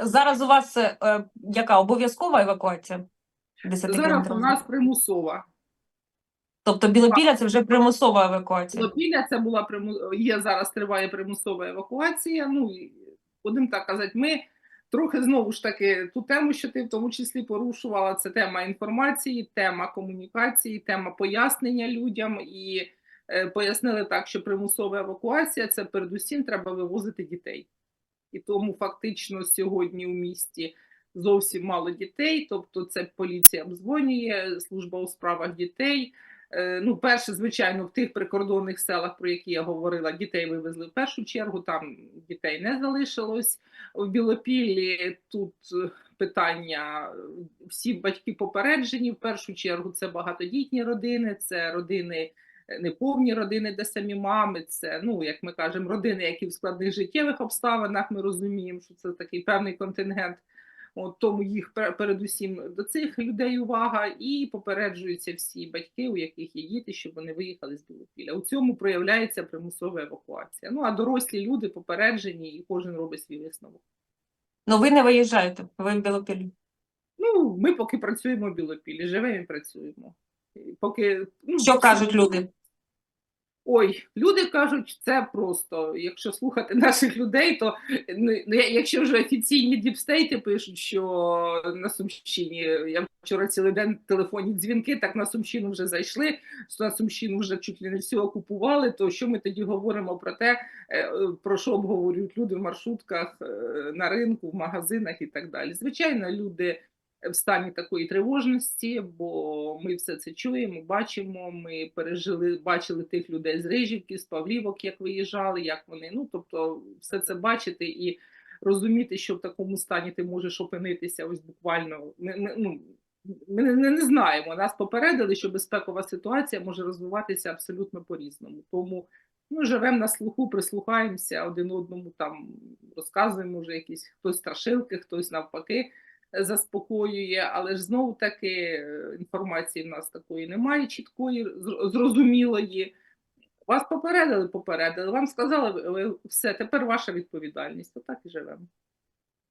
Зараз у вас е, е, яка обов'язкова евакуація? 10 Зараз у нас примусова. Тобто Білопілля це вже примусова евакуація. Лопілля це була приму... є зараз триває примусова евакуація. Ну будемо так казати, ми трохи знову ж таки ту тему, що ти в тому числі порушувала, це тема інформації, тема комунікації, тема пояснення людям і е, пояснили так, що примусова евакуація це передусім треба вивозити дітей. І тому фактично сьогодні у місті зовсім мало дітей, тобто це поліція обдзвонює, служба у справах дітей. Е, Ну, перше, звичайно, в тих прикордонних селах, про які я говорила, дітей вивезли в першу чергу, там дітей не залишилось. В Білопіллі тут е, питання, всі батьки попереджені, в першу чергу це багатодітні родини, це родини, неповні родини, де самі мами, це, ну, як ми кажемо, родини, які в складних життєвих обставинах, ми розуміємо, що це такий певний контингент. От тому їх передусім до цих людей увага, і попереджуються всі батьки, у яких є діти, щоб вони виїхали з Білопілля. У цьому проявляється примусова евакуація. Ну а дорослі люди попереджені, і кожен робить свій висновок. Ну ви не виїжджаєте, ви в Білопіллі. Ну, ми поки працюємо в Білопіллі, живемо і працюємо. Поки ну, Що кажуть люди? Ой, люди кажуть, це просто. Якщо слухати наших людей, то ну, ну, якщо вже офіційні діпстейти пишуть, що на Сумщині я вчора цілий день телефонні дзвінки, так на Сумщину вже зайшли, на Сумщину вже чуть ли не все окупували. То що ми тоді говоримо про те, е, про що обговорюють люди в маршрутках, е, на ринку, в магазинах і так далі. Звичайно, люди в стані такої тривожності, бо ми все це чуємо, бачимо. Ми пережили, бачили тих людей з Рижівки, з Павлівок, як виїжджали, як вони. Ну тобто, все це бачити і розуміти, що в такому стані ти можеш опинитися. Ось буквально ми, ну, ми не, не, не знаємо. Нас попередили, що безпекова ситуація може розвиватися абсолютно по-різному. Тому ми живемо на слуху, прислухаємося один одному, там розказуємо вже якісь хтось страшилки, хтось навпаки заспокоює, але ж знову таки е, інформації в нас такої немає, чіткої, зрозумілої. Вас попередили, попередили, вам сказали, ви- все, тепер ваша відповідальність. Отак і живемо.